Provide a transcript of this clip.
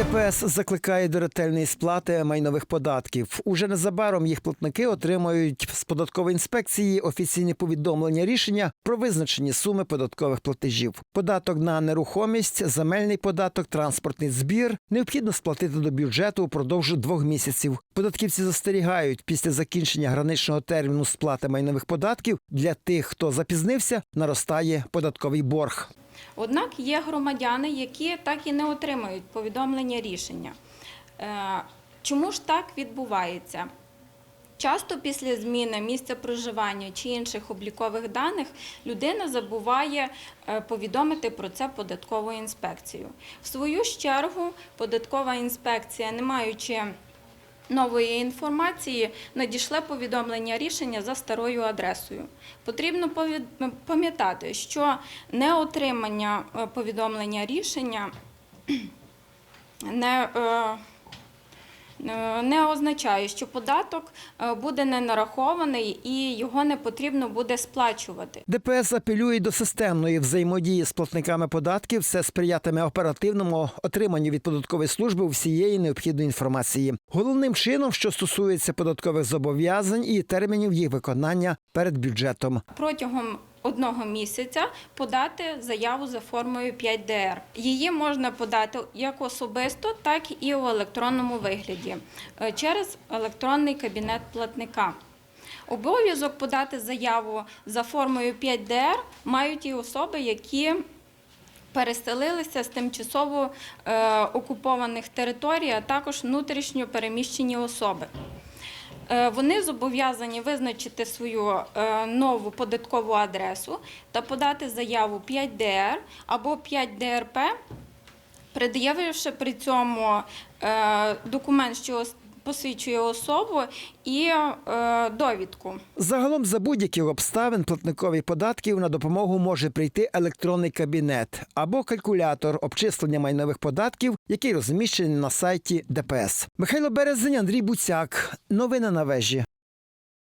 ДПС закликає до ретельної сплати майнових податків. Уже незабаром їх платники отримають з податкової інспекції офіційне повідомлення рішення про визначені суми податкових платежів. Податок на нерухомість, земельний податок, транспортний збір необхідно сплатити до бюджету упродовж двох місяців. Податківці застерігають після закінчення граничного терміну сплати майнових податків для тих, хто запізнився, наростає податковий борг. Однак є громадяни, які так і не отримують повідомлення рішення. Е, Чому ж так відбувається? Часто після зміни місця проживання чи інших облікових даних людина забуває е, повідомити про це податкову інспекцію. В свою чергу, податкова інспекція, не маючи нової інформації, надійшле повідомлення рішення за старою адресою. Потрібно пам'ятати, що неотримання е, повідомлення рішення не, е, не означає, що податок е, буде не нарахований і його не потрібно буде сплачувати. ДПС апелює до системної взаємодії з платниками податків. Це сприятиме оперативному отриманню від податкової служби всієї необхідної інформації. Головним чином, що стосується податкових зобов'язань і термінів їх виконання перед бюджетом. Протягом одного місяця подати заяву за формою 5ДР. Її можна подати як особисто, так і у електронному вигляді е, через електронний кабінет платника. Обов'язок подати заяву за формою 5ДР мають і особи, які переселилися з тимчасово е, окупованих територій, а також внутрішньо переміщені особи. Е, Вони зобов'язані визначити свою е, нову податкову адресу та подати заяву 5ДР або 5ДРП, пред'явивши при цьому е, документ, що посвідчує особу, і е, довідку. Загалом за будь-яких обставин платникові податків на допомогу може прийти електронний кабінет або калькулятор обчислення майнових податків, який розміщений на сайті ДПС. Михайло Березень, Андрій Буцяк. Новини на вежі.